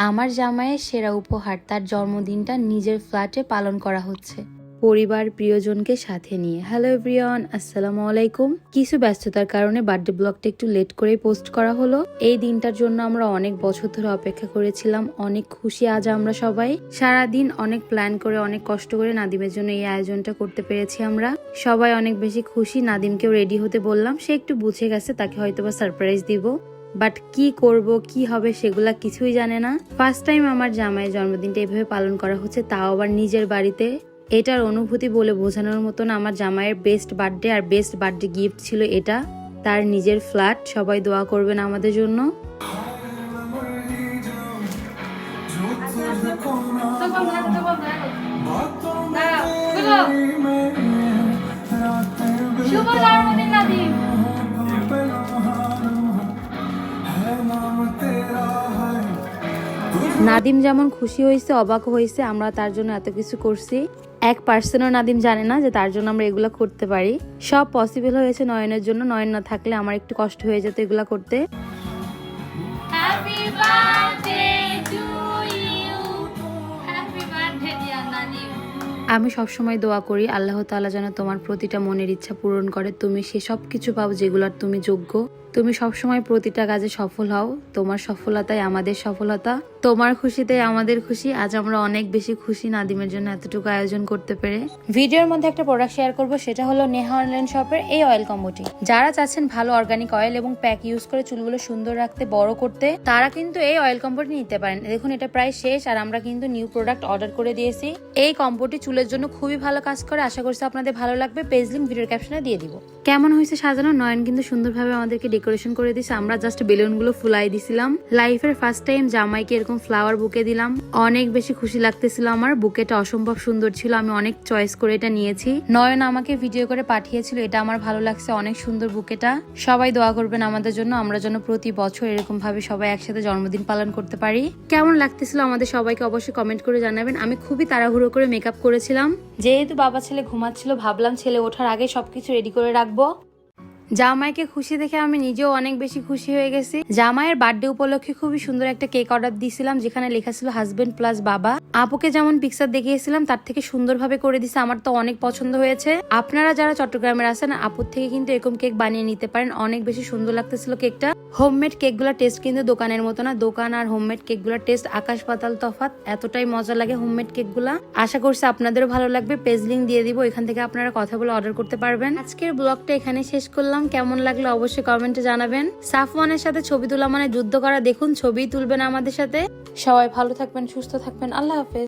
আমার জামাইয়ের সেরা উপহার তার জন্মদিনটা নিজের ফ্ল্যাটে পালন করা হচ্ছে। পরিবার, প্রিয়জনকে সাথে নিয়ে। হ্যালো এভরিওয়ান, আসসালামু আলাইকুম। কিছু ব্যস্ততার কারণে বার্থডে ব্লগটা একটু লেট করে পোস্ট করা হলো। এই দিনটার জন্য আমরা অনেক বছর ধরে অপেক্ষা করেছিলাম। অনেক খুশি আজ আমরা সবাই। সারা দিন অনেক প্ল্যান করে, অনেক কষ্ট করে নাদিমের জন্য এই আয়োজনটা করতে পেরেছি আমরা। সবাই অনেক বেশি খুশি। নাদিমকেও রেডি হতে বললাম। সে একটু বুঝে গেছে, তাকে হয়তোবা সারপ্রাইজ দিব। বাট কি করব, কি হবে সেগুলা কিছুই জানে না। ফার্স্ট টাইম আমার জামাইয়ের জন্মদিনটা এভাবে পালন করা হচ্ছে, তাও আবার নিজের বাড়িতে। এটার অনুভূতি বলে বোঝানোর মতন আমার জামাইয়ের বেস্ট বার্থডে আর বেস্ট বার্থডে গিফট ছিল এটা। তার নিজের ফ্ল্যাট সবাই দোয়া করবেন আমাদের জন্য। শুভ জন্মদিন! নাদিম যেমন খুশি হয়েছে অবাক হয়েছে আমরা তার জন্য এত কিছু করছি। এক পার্সেন্টও নাদিম জানে না যে তার জন্য আমরা এগুলো করতে পারি। সব পসিবল হয়েছে নয়নের জন্য। নয়ন না থাকলে আমার একটু কষ্ট হয়ে যেত এগুলো করতে। আমি সবসময় দোয়া করি আল্লাহ তাআলা যেন তোমার প্রতিটা মনের ইচ্ছা পূরণ করে। তুমি সে সব কিছু পাও যেগুলোর তুমি যোগ্য। তুমি সবসময় প্রতিটা কাজে সফল হও। তোমার সফলতাই আমাদের সফলতা। তোমার খুশিতে আমাদের খুশি। আজ আমরা অনেক বেশি খুশি নাদিমের জন্য এতটুকু আয়োজন করতে পেরে। ভিডিওর মধ্যে একটা প্রোডাক্ট শেয়ার করব সেটা হলো নেহা অনলাইন শপের এই অয়েল কম্বোটি যারা চাচ্ছেন ভালো অর্গানিক অয়েল এবং প্যাক ইউজ করে চুলগুলো সুন্দর রাখতে বড় করতে তারা কিন্তু এই অয়েল কম্বোটি নিতে পারেন। দেখুন এটা প্রায় শেষ আর আমরা কিন্তু নিউ প্রোডাক্ট অর্ডার করে দিয়েছি। এই কম্বোটি চুলের জন্য খুবই ভালো কাজ করে। আশা করছি আপনাদের ভালো লাগবে। পেজ লিঙ্ক ভিডিওর ক্যাপশনে দিয়ে দিব। কেমন হয়েছে সাজানো? নয়ন কিন্তু সুন্দরভাবে আমাদেরকে ডেকোরেশন করে দিয়েছে আমরা জাস্ট বেলুনগুলো ফুলাই দিছিলাম। লাইফের ফার্স্ট টাইম জামাইকে এরকম ফ্লাওয়ার বুকে দিলাম। অনেক বেশি খুশি লাগতেছিল আমার, বুকেটা অসম্ভব সুন্দর ছিল, আমি অনেক চয়েস করে এটা নিয়েছি। নয়ন আমাকে ভিডিও করে পাঠিয়েছিল, এটা আমার ভালো লাগছে, অনেক সুন্দর বুকেটা। সবাই দোয়া করবেন আমাদের জন্য, আমরা যেন প্রতি বছর এরকম ভাবে সবাই একসাথে জন্মদিন পালন করতে পারি। কেমন লাগতেছিল আমাদের সবাইকে অবশ্যই কমেন্ট করে জানাবেন। আমি খুবই তাড়াহুড়ো করে মেকআপ করেছিলাম। যেহেতু বাবা ছেলে ঘুমাচ্ছিল, ভাবলাম ছেলে ওঠার আগে সবকিছু রেডি করে রাখব। জামাইকে খুশি দেখে আমি নিজেও অনেক বেশি খুশি হয়ে গেছি। জামাইয়ের বার্থডে উপলক্ষে খুবই সুন্দর একটা কেক অর্ডার দিয়েছিলাম, যেখানে লেখা ছিল হাজবেন্ড প্লাস বাবা। আপুকে যেমন পিকচার দেখিয়েছিলাম, তার থেকে সুন্দরভাবে করে দিছে, আমার তো অনেক পছন্দ হয়েছে। আপনারা যারা চট্টগ্রামের আছেন, আপুর থেকে কিন্তু এরকম কেক বানিয়ে নিতে পারেন, অনেক বেশি সুন্দর লাগতেছিল কেকটা হোমমেড কেকগুলোর টেস্ট কিন্তু দোকানের মতো না, দোকান আর হোমমেড কেকগুলোর টেস্ট আকাশ পাতাল তফাৎ, এতটাই মজা লাগে হোমমেড কেকগুলা আশা করছি আপনাদেরও ভালো লাগবে পেজ লিঙ্ক দিয়ে দিব, এখান থেকে আপনারা কথাগুলো অর্ডার করতে পারবেন। আজকের ব্লগটা এখানে শেষ করলাম কেমন লাগল অবশ্যই কমেন্টে জানাবেন। সাফওয়ানের সাথে ছবি তোলা মানে যুদ্ধ করা, দেখুন ছবি তুলবেন আমাদের সাথে। সবাই ভালো থাকবেন, সুস্থ থাকবেন, আল্লাহ হাফেজ।